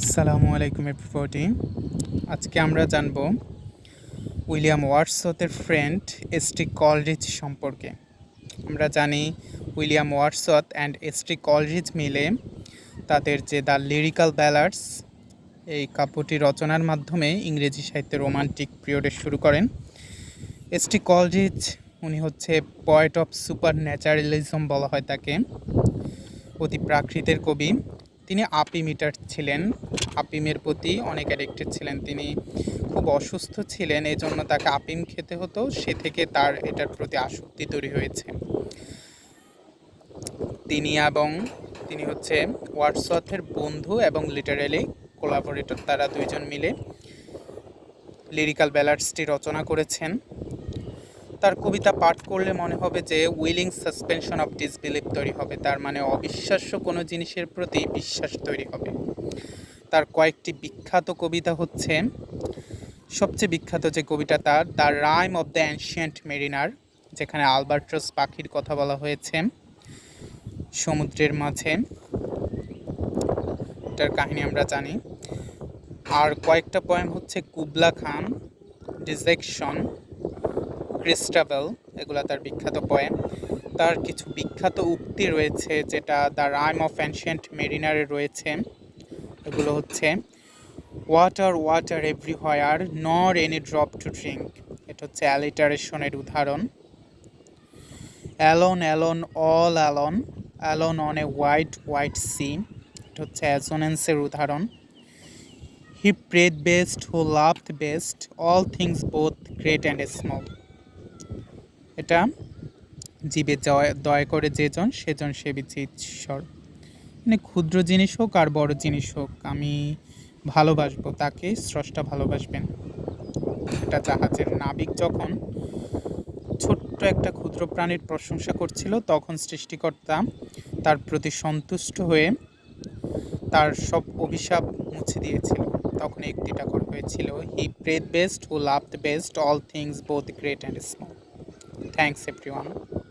আসসালামু আলাইকুম এভরিবডি আজকে আমরা জানব উইলিয়াম ওয়ার্ডসওয়ার্থের ফ্রেন্ড এসটি কলরিজ সম্পর্কে। আমরা জানি William Wordsworth and S T Coleridge মিলে তাদের যে দ্য লিরিক্যাল ব্যালার্স এই কাব্যটি রচনার মাধ্যমে ইংরেজি সাহিত্যে রোমান্টিক পিরিয়ডে শুরু করেন। এসটি কলরিজ উনি হচ্ছে পয়েট অফ সুপার ন্যাচারালিজম বলা হয় তাকে। অতি প্রাকৃতের কবি। তিনি আপিমিটার ছিলেন। আপিমের প্রতি অনেক অ্যাডিক্টেড ছিলেন। তিনি খুব অসুস্থ ছিলেন এই জন্য তাকে আপিম খেতে হতো। সে থেকে তার এটার প্রতি আসক্তি তৈরি হয়েছে। তিনি এবং তিনি হচ্ছে ওয়াটসওয়াথের বন্ধু এবং লিটারেলি কোলাবোরেটর তারা দুইজন মিলে। লিরিক্যাল ব্যালার্সটি রচনা করেছেন। তার কবিতা পাঠ করলে মনে হবে যে উইলিং সাসপেনশন অফ ডিসবিলিভ তৈরি হবে। তার মানে অবিশ্বাস্য কোনো জিনিসের প্রতি বিশ্বাস তৈরি হবে। তার কয়েকটি বিখ্যাত কবিতা হচ্ছে, সবচেয়ে বিখ্যাত যে কবিতা তার the rime of the ancient mariner যেখানে আলবার্ট্রস পাখির কথা বলা হয়েছে সমুদ্রের মাঝে। এটার কাহিনী আমরা জানি। আর কয়েকটা পয়েম হচ্ছে, কুবলা খান ডিজেকশন ক্রিস্টাবেল এগুলো তার বিখ্যাত পয়েম তার কিছু বিখ্যাত উক্তি রয়েছে যেটা দ্য রাইম অফ অ্যানশিয়েন্ট মেরিনারে রয়েছে। এগুলো হচ্ছে water water everywhere nor any drop to drink এটা হচ্ছে অ্যালিটারেশনের উদাহরণ। Alone alone all alone alone on a white white sea এটা হচ্ছে অ্যাজোনেন্সের উদাহরণ। He prayed best who loved best all things both great and small এটা জীবে জয়, দয়া করে যেজন সেজন সেবিছে ঈশ্বর মানে ক্ষুদ্র জিনিস হোক আর বড় জিনিস হোক, আমি ভালোবাসবো তাকে, স্রষ্টা ভালোবাসবেন। একটা জাহাজের নাবিক যখন ছোট্ট একটা ক্ষুদ্র প্রাণীর প্রশংসা করছিল, তখন সৃষ্টিকর্তা তার প্রতি সন্তুষ্ট হয়ে তার সব অভিশাপ মুছে দিয়েছিল। তখন একটি টাকর হয়েছিল he prayed best who love the best all things both great and small Thanks everyone.